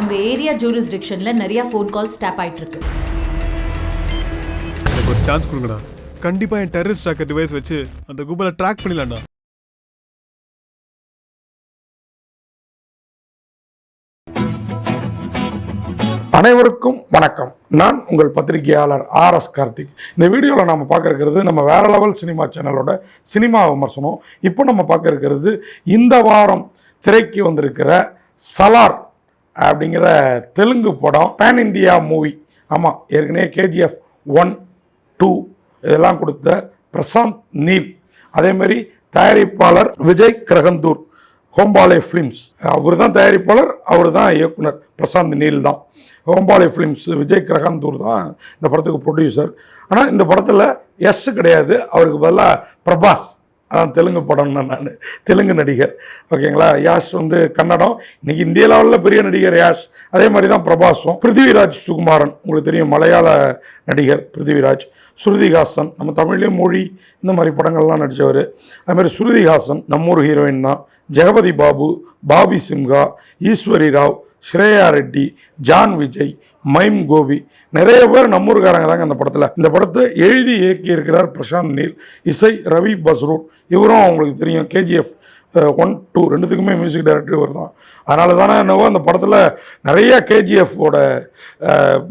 உங்க ஏரியா ஜூரிஸ்டிக்ஷன்ல நிறைய phone calls tape ஆயிட்டு இருக்கு எனக்கு ஒரு சான்ஸ் கொடுங்கடா. கண்டிப்பா என் டெரரிஸ்ட் ட்ராக்கர் டிவைஸ் வச்சு அந்த கும்பலை ட்ராக் பண்ணிடலாம்டா. அனைவருக்கும் வணக்கம். நான் உங்கள் பத்திரிகையாளர் ஆர் எஸ் கார்த்திக். இந்த வீடியோவில் நம்ம பார்க்க இருக்கிறது நம்ம வேற லெவல் சினிமா சேனலோட சினிமா விமர்சனம். இப்போ நம்ம பார்க்க இருக்கிறது இந்த வாரம் திரைக்கு வந்திருக்கிற சலார் அப்படிங்கிற தெலுங்கு படம் பேன் இந்தியா மூவி ஆமாம் ஏற்கனவே கேஜிஎஃப் ஒன் டூ இதெல்லாம் கொடுத்த பிரசாந்த் நீல். அதேமாரி தயாரிப்பாளர் விஜய் கிரகந்தூர் ஹோம்பாலே ஃபிலிம்ஸ் அவர் தான் தயாரிப்பாளர் அவர் தான் இயக்குனர் பிரசாந்த் நீல் தான். ஹோம்பாலே ஃபிலிம்ஸ் விஜய் கிரகந்தூர் தான் இந்த படத்துக்கு ப்ரொடியூசர் ஆனால் இந்த படத்தில் எஸ் கிடையாது அவருக்கு பதிலாக பிரபாஸ். அதான் தெலுங்கு படம்னு நான் தெலுங்கு நடிகர். ஓகேங்களா? யாஷ் வந்து கன்னடம். இன்னைக்கு இந்திய லெவலில் பெரிய நடிகர் யாஷ். அதே மாதிரி தான் பிரபாஸும். பிருத்திவிராஜ் சுகுமாரன். உங்களுக்கு தெரியும் மலையாள நடிகர் பிருத்திவிராஜ். ஸ்ருதிஹாசன். நம்ம தமிழ்லேயும் மொழி இந்த மாதிரி படங்கள்லாம் நடித்தவர் அதுமாதிரி ஸ்ருதிஹாசன் நம்மூர் ஹீரோயின் தான். Jagapathi Babu Bobby Simha Eswari Rao Shreya Reddy John Vijay mime Gopi. நிறைய பேர் நம்மூர்காரங்க தாங்க அந்த படத்தில். இந்த படத்தை எழுதி இயக்கி இருக்கிறார் பிரசாந்த் நீல் இசை ரவி பஸ்ரூட் இவரும் அவங்களுக்கு தெரியும். கேஜிஎஃப் ஒன் டூ ரெண்டுத்துக்குமே மியூசிக் டைரக்டர் இவர் தான். அதனால தானே என்னவோ அந்த படத்தில் நிறைய கேஜிஎஃபோட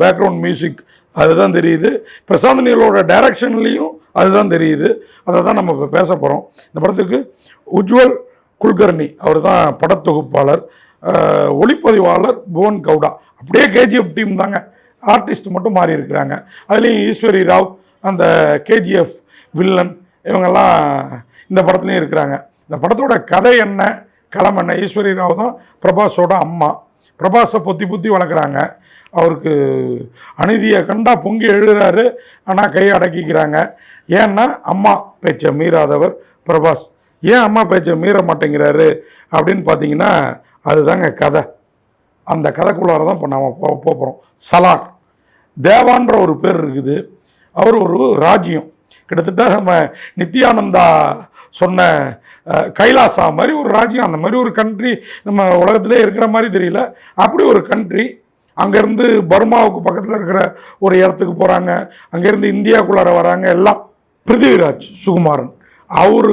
பேக்ரவுண்ட் மியூசிக் அதுதான் தெரியுது. பிரசாந்த் நீலோட டைரக்ஷன்லேயும் அதுதான் தெரியுது. அதை தான் நம்ம இப்போ பேச போகிறோம் இந்த படத்துக்கு உஜ்வல் குல்கர்னி அவர் தான் படத்தொகுப்பாளர் ஒளிப்பதிவாளர் புவன் கவுடா. அப்படியே கேஜிஎஃப் டீம் தாங்க. ஆர்டிஸ்ட் மட்டும் மாறி இருக்கிறாங்க. அதுலேயும் ஈஸ்வரி ராவ் அந்த கேஜிஎஃப் வில்லன் இவங்கெல்லாம் இந்த படத்துலேயும் இருக்கிறாங்க. இந்த படத்தோட கதை என்ன களம் என்ன? ஈஸ்வரி ராவ் தான் பிரபாஸோட அம்மா. பிரபாஸை பொத்தி பொத்தி வளர்க்குறாங்க. அவருக்கு அநீதியை கண்டா பொங்கி எழுதுறாரு. ஆனால் கையை அடக்கிக்கிறாங்க. ஏன்னா அம்மா பேச்சை மீறாதவர் பிரபாஸ். ஏன் அம்மா பேச்சை மீற மாட்டேங்கிறாரு அப்படின்னு பார்த்தீங்கன்னா அதுதாங்க கதை. அந்த கதைக்குள்ளார தான் இப்போ நாம் போ போகிறோம் சலார். தேவான்ற ஒரு பேர் இருக்குது. அவர் ஒரு ராஜ்யம். கிட்டத்தட்ட நம்ம நித்யானந்தா சொன்ன கைலாசா மாதிரி ஒரு ராஜ்யம். அந்த மாதிரி ஒரு கண்ட்ரி நம்ம உலகத்திலே இருக்கிற மாதிரி தெரியல. அப்படி ஒரு கண்ட்ரி அங்கேருந்து பர்மாவுக்கு பக்கத்தில் இருக்கிற ஒரு இடத்துக்கு போகிறாங்க அங்கேருந்து இந்தியாவுக்குள்ளார வராங்க. எல்லாம் பிருத்திவிராஜ் சுகுமாரன். அவர்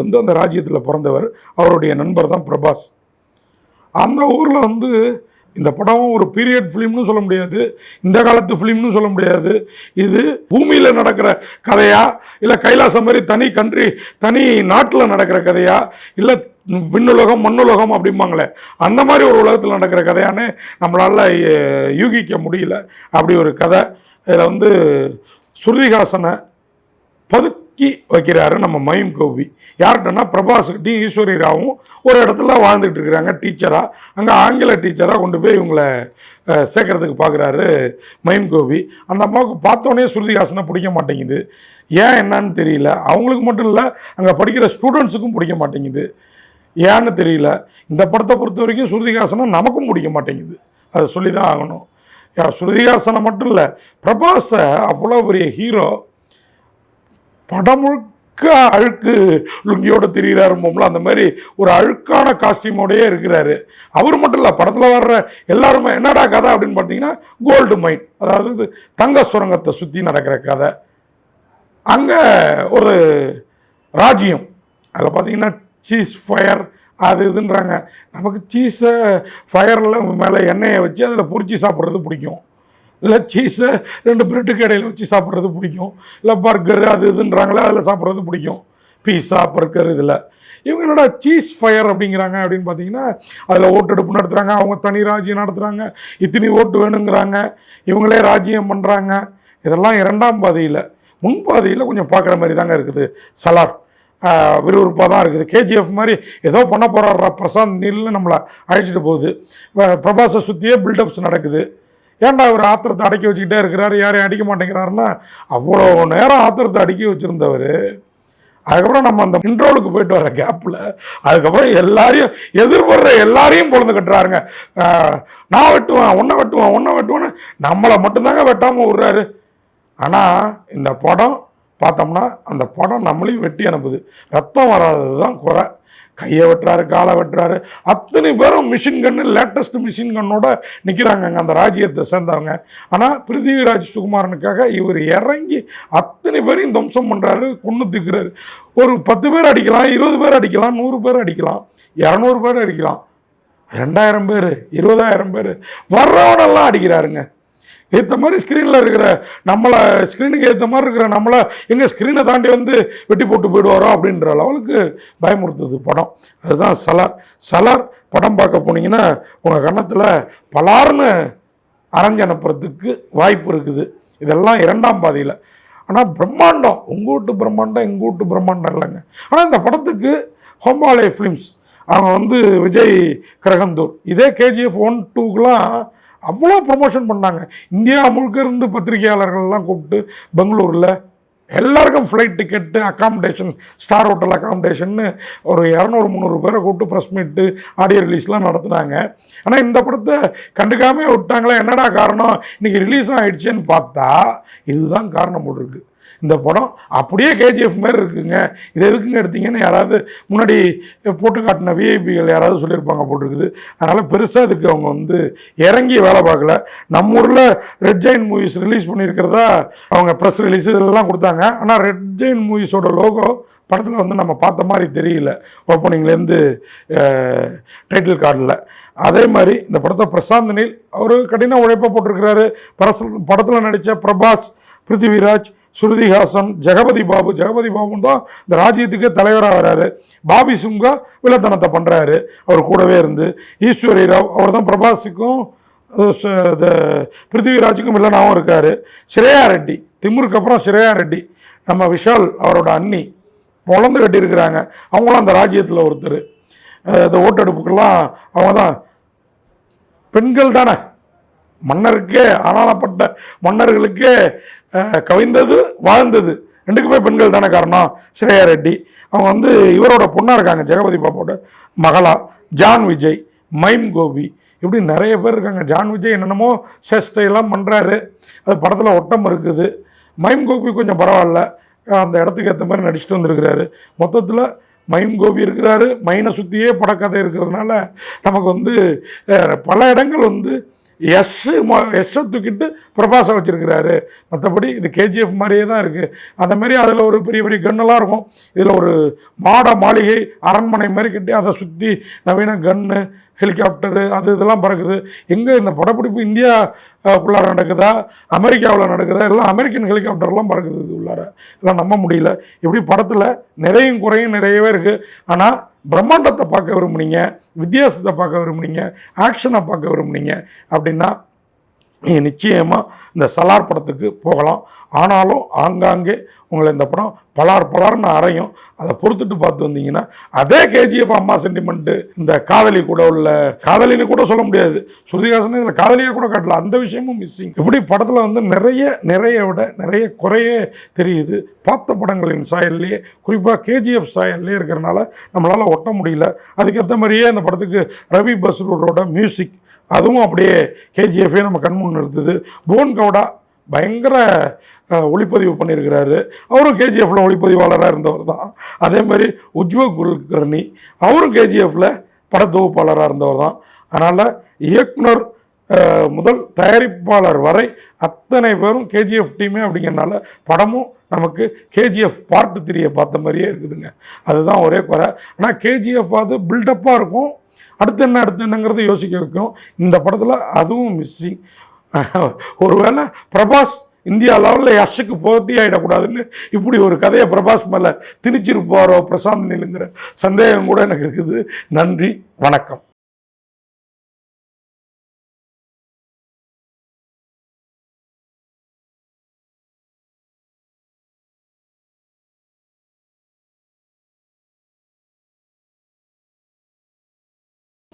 வந்து அந்த ராஜ்யத்தில் பிறந்தவர். அவருடைய நண்பர் தான் பிரபாஸ். அந்த ஊரில் வந்து இந்த படம் ஒரு பீரியட் ஃபிலிம்னு சொல்ல முடியாது. இந்த காலத்து ஃபிலிம்னு சொல்ல முடியாது. இது பூமியில் நடக்கிற கதையா? இல்லை கைலாசம் மாதிரி தனி கண்ட்ரி தனி நாட்டில் நடக்கிற கதையா? இல்லை விண்ணுலகம் மண்ணுலகம் அப்படிம்பாங்களே. அந்த மாதிரி ஒரு உலகத்தில் நடக்கிற கதையான்னு நம்மளால் யூகிக்க முடியல. அப்படி ஒரு கதை. இதில் வந்து ஸ்ருதிஹாசனை கி வைக்கிறாரு நம்ம மயம் கோபி. யார்கிட்டனா பிரபாஸ்கிட்டையும் ஈஸ்வரி ராவும் ஒரு இடத்துல வாழ்ந்துட்டு இருக்கிறாங்க டீச்சராக அங்கே ஆங்கில டீச்சராக கொண்டு போய் இவங்களை சேர்க்கறதுக்கு பார்க்குறாரு மயம் கோபி. அந்த அம்மாவுக்கு பார்த்தோன்னே ஸ்ருதிஹாசனை பிடிக்க மாட்டேங்குது. ஏன் என்னன்னு தெரியல. அவங்களுக்கு மட்டும் இல்லை அங்கே படிக்கிற ஸ்டூடெண்ட்ஸுக்கும் பிடிக்க மாட்டேங்குது. ஏன்னு தெரியல. இந்த படத்தை பொறுத்த வரைக்கும் ஸ்ருதிஹாசனை நமக்கும் பிடிக்க மாட்டேங்குது. அதை சொல்லி தான் ஆகணும். யா, ஸ்ருதிஹாசனை மட்டும் இல்லை பிரபாஸை அவ்வளோ பெரிய ஹீரோ படம் முழுக்க அழுக்கு லுங்கியோட திரியிறாருமோம்ல அந்த மாதிரி ஒரு அழுக்கான காஸ்டியூமோடையே இருக்கிறாரு. அவர் மட்டும் இல்லை படத்தில் வர்ற எல்லாருமே என்னடா கதை அப்படின்னு பார்த்தீங்கன்னா கோல்டு மைன் அதாவது இது தங்க சுரங்கத்தை சுற்றி நடக்கிற கதை. அங்கே ஒரு ராஜ்யம். அதில் பார்த்தீங்கன்னா சீஸ் ஃபயர் அது இதுன்றாங்க. நமக்கு சீஸை ஃபயரில் மேலே எண்ணெயை வச்சு அதில் பொரிச்சு சாப்பிட்றது பிடிக்கும். இல்லை சீஸை ரெண்டு பிரெட்டுக்கு இடையில வச்சு சாப்பிட்றது பிடிக்கும். இல்லை பர்கர் அது இதுன்றாங்களே அதில் சாப்பிட்றது பிடிக்கும். பீஸா பர்கர் இதில். இவங்க என்னடா சீஸ் ஃபயர் அப்படிங்கிறாங்க அப்படின்னு பார்த்தீங்கன்னா அதில் ஓட்டெடுப்பு நடத்துகிறாங்க அவங்க தனி ராஜ்யம் நடத்துகிறாங்க இத்தனை ஓட்டு வேணுங்கிறாங்க இவங்களே ராஜ்யம் பண்ணுறாங்க இதெல்லாம் இரண்டாம் பாதையில். முன்பாதையில் கொஞ்சம் பார்க்குற மாதிரி தாங்க இருக்குது. சலார் விறுவிறுப்பாக தான் இருக்குது. கேஜிஎஃப் மாதிரி ஏதோ பண்ண போகிறாரா பிரசாந்த் நீல்னு நம்மளை அழைச்சிட்டு போகுது. பிரபாசை பிரபாஸை சுற்றியே பில்டப்ஸ் நடக்குது. ஏன்டா அவர் ஆத்திரத்தை அடக்கி வச்சுக்கிட்டே இருக்கிறார்? யாரையும் அடிக்க மாட்டேங்கிறாருன்னா அவ்வளோ நேரம் ஆத்திரத்தை அடக்கி வச்சுருந்தவர். அதுக்கப்புறம் நம்ம அந்த இன்ட்ரோலுக்கு போயிட்டு வர கேப்பில் அதுக்கப்புறம் எல்லாரையும் எதிர்படுற எல்லாரையும் பொழுது கட்டுறாருங்க. நான் வெட்டுவேன் ஒன்றை வெட்டுவேன் ஒன்றை வெட்டுவேன்னு நம்மளை மட்டும்தாங்க வெட்டாமல் விட்றாரு. ஆனால் இந்த படம் பார்த்தோம்னா அந்த படம் நம்மளையும் வெட்டி அனுப்புது. ரத்தம் வராதது தான் குறை. கையை வெட்டுறாரு காலை வெட்டுறாரு. அத்தனை பேரும் மிஷின் கன்று லேட்டஸ்ட் மிஷின் கன்னோட நிற்கிறாங்கங்க அந்த ராஜ்யத்தை சேர்ந்தவங்க. ஆனால் பிருத்திவிராஜ் சுகுமாரனுக்காக இவர் இறங்கி அத்தனை பேரையும் தம்சம் பண்ணுறாரு கொண்டு தூக்குறாரு. ஒரு பத்து பேர் அடிக்கலாம் இருபது பேர் அடிக்கலாம் நூறு பேர் அடிக்கலாம் இரநூறு பேர் அடிக்கலாம். ரெண்டாயிரம் பேர் இருபதாயிரம் பேர் வர்றவனெல்லாம் அடிக்கிறாருங்க. ஏற்ற மாதிரி ஸ்க்ரீனில் இருக்கிற நம்மளை ஸ்க்ரீனுக்கு ஏற்ற மாதிரி இருக்கிற நம்மளை எங்கள் ஸ்க்ரீனை தாண்டி வந்து வெட்டி போட்டு போயிடுவாரோ அப்படின்ற லெவலுக்கு பயமுறுத்துது படம். அதுதான் சலார். சலார் படம் பார்க்க போனீங்கன்னா உங்கள் கன்னத்தில் பலார்னு அரைஞ்சு அனுப்புறதுக்கு வாய்ப்பு இருக்குது. இதெல்லாம் இரண்டாம் பாதியில். ஆனால் பிரம்மாண்டம் உங்கள் வீட்டு பிரம்மாண்டம் எங்கள் வீட்டு பிரம்மாண்டம் இல்லைங்க. ஆனால் இந்த படத்துக்கு ஹோம்பாலே ஃபிலிம்ஸ் அவங்க வந்து விஜய் கிரகந்தூர். இதே கேஜிஎஃப் ஒன் டூக்கெலாம் அவ்வளோ ப்ரொமோஷன் பண்ணாங்க. இந்தியா முழுக்க இருந்து பத்திரிகையாளர்கள்லாம் கூப்பிட்டு பெங்களூரில் எல்லாருக்கும் flight ticket accommodation star hotel அக்காமடேஷன்னு ஒரு இரநூறு முந்நூறு பேரை கூப்பிட்டு ப்ரெஸ் மீட்டு ஆடியோ ரிலீஸ்லாம் நடத்துனாங்க. ஆனால் இந்த படத்தை கண்டுக்காமே விட்டாங்களே என்னடா காரணம்? இன்றைக்கி ரிலீஸ் ஆகிடுச்சேன்னு பார்த்தா இதுதான் காரணம் போல் இந்த படம் அப்படியே கேஜிஎஃப் மாதிரி இருக்குங்க. இது எதுக்குங்க எடுத்தீங்கன்னு யாராவது முன்னாடி போட்டு காட்டின விஐபிகள் யாராவது சொல்லியிருப்பாங்க போட்டிருக்குது. அதனால் பெருசாக அதுக்கு அவங்க வந்து இறங்கி வேலை பார்க்கல. நம்ம ஊரில் ரெட் ஜெயின் மூவிஸ் ரிலீஸ் பண்ணியிருக்கிறதா அவங்க ப்ரெஸ் ரிலீஸ் இதெல்லாம் கொடுத்தாங்க. ஆனால் ரெட் ஜெயின் மூவிஸோட லோகோ படத்தில் வந்து நம்ம பார்த்த மாதிரி தெரியல. ஓப்பனிங்லேருந்து டைட்டில் கார்டில் அதே மாதிரி இந்த படத்தை பிரசாந்த் நீல் அவர் கடின உழைப்பாக போட்டிருக்கிறாரு. பரச படத்தில் நடித்த பிரபாஸ் பிருத்திவிராஜ் ஸ்ருதிஹாசன் ஜெகபதி பாபு ஜெகபதி பாபு தான் இந்த ராஜ்யத்துக்கே தலைவராக வராரு. பாபி சிம்கா வில்லத்தனத்தை பண்ணுறாரு அவர் கூடவே இருந்து ஈஸ்வரி ராவ் அவர் தான் பிரபாஸுக்கும் இந்த பிருத்திவிராஜுக்கும் வில்லனாகவும் இருக்கார். ஸ்ரேயா ரெட்டி திமுருக்கு அப்புறம் ஸ்ரேயா ரெட்டி நம்ம விஷால் அவரோட அண்ணி பொழந்து கட்டியிருக்கிறாங்க. அவங்களும் அந்த ராஜ்யத்தில் ஒருத்தர். இந்த ஓட்டெடுப்புக்கெல்லாம் அவங்க தான் பெண்கள் தானே. மன்னருக்கே ஆனாலப்பட்ட மன்னர்களுக்கே கவிந்தது கவிழ்ந்தது வாழ்ந்தது. ரெண்டுக்குமே பெண்கள் தானே காரணம் ஸ்ரேயா ரெட்டி. அவங்க வந்து இவரோட பொண்ணாக இருக்காங்க ஜெகபதி பாப்போட மகளா ஜான் விஜய் மைம் கோபி. இப்படி நிறைய பேர் இருக்காங்க. ஜான் விஜய் என்னென்னமோ சேஷ்டையெல்லாம் பண்ணுறாரு அது படத்தில் ஒட்டம் இருக்குது. மைம் கோபி கொஞ்சம் பரவாயில்ல. அந்த இடத்துக்கு ஏற்ற மாதிரி நடிச்சுட்டு வந்திருக்கிறாரு. மொத்தத்தில் மைம் கோபி இருக்கிறாரு. மைனை சுற்றியே படக்கதை இருக்கிறதுனால நமக்கு வந்து பல இடங்கள் வந்து எஸ் எஸ்ஸை தூக்கிட்டு பிரபாசம் வச்சுருக்கிறாரு. மற்றபடி இது கேஜிஎஃப் மாதிரியே தான் இருக்குது அந்த மாதிரி அதில் ஒரு பெரிய பெரிய கன்னெல்லாம் இருக்கும். இதில் ஒரு மாட மாளிகை அரண்மனை மாதிரி கட்டி அதை சுற்றி நவீன கன்னு ஹெலிகாப்டரு அது இதெல்லாம் பறக்குது. எங்கே இந்த படப்பிடிப்பு இந்தியா உள்ளார நடக்குதா? அமெரிக்காவில் நடக்குதா? எல்லாம் அமெரிக்கன் ஹெலிகாப்டர்லாம் பறக்குது உள்ளார இதெல்லாம் நம்ப முடியல. இப்படி படத்தில் நிறையும் குறையும் நிறையவே இருக்குது ஆனால் பிரம்மாண்டத்தை பார்க்க விரும்புனீங்க வித்தியாசத்தை பார்க்க விரும்புனீங்க ஆக்ஷனை பார்க்க விரும்புனீங்க அப்படின்னா நிச்சயமாக இந்த சலார் படத்துக்கு போகலாம். ஆனாலும் ஆங்காங்கே உங்களை இந்த படம் பலார் பலார்னு அறையும். அதை பொறுத்துட்டு பார்த்து வந்தீங்கன்னா அதே கேஜிஎஃப் அம்மா சென்டிமெண்ட்டு இந்த காதலி கூட உள்ள காதலின்னு கூட சொல்ல முடியாது. ஸ்ருதிகாசன் இதில் காதலியாக கூட காட்டல. அந்த விஷயமும் மிஸ்ஸிங் இப்படி படத்தில் வந்து நிறைய நிறைய விட நிறைய குறைய தெரியுது. பார்த்த படங்களின் சாயல்லையே குறிப்பாக கேஜிஎஃப் சாயல்லே இருக்கிறனால நம்மளால் ஒட்ட முடியல. அதுக்கேற்ற மாதிரியே அந்த படத்துக்கு ரவி பஸ்ரூரோட மியூசிக் அதுவும் அப்படியே கேஜிஎஃபே நம்ம கண்முன் நிறுத்துது. போன் கவுடா பயங்கர ஒளிப்பதிவு பண்ணியிருக்கிறாரு. அவரும் கேஜிஎஃப்பில் ஒளிப்பதிவாளராக இருந்தவர் தான் அதே மாதிரி உஜ்வல் குல்கர்ணி அவரும் கேஜிஎஃப்பில் படத்தொகுப்பாளராக இருந்தவர் தான் அதனால் இயக்குனர் முதல் தயாரிப்பாளர் வரை அத்தனை பேரும் கேஜிஎஃப் டீமே அப்படிங்கிறனால படமும் நமக்கு கேஜிஎஃப் பார்ட் த்ரீயை பார்த்த மாதிரியே இருக்குதுங்க. அதுதான் ஒரே குறை. ஆனால் கேஜிஎஃப் அது பில்டப்பாக இருக்கும். அடுத்து என்ன அடுத்து என்னங்கிறத யோசிக்க வைக்கும். இந்த படத்தில் அதுவும் மிஸ்ஸிங் ஒருவேளை பிரபாஸ் இந்தியா லெவலில் யஷுக்கு போட்டி ஆகிடக்கூடாதுன்னு இப்படி ஒரு கதையை பிரபாஸ் மேலே திணிச்சிருப்பாரோ பிரசாந்த் நிலுங்கிற சந்தேகம் கூட எனக்கு இருக்குது. நன்றி வணக்கம்.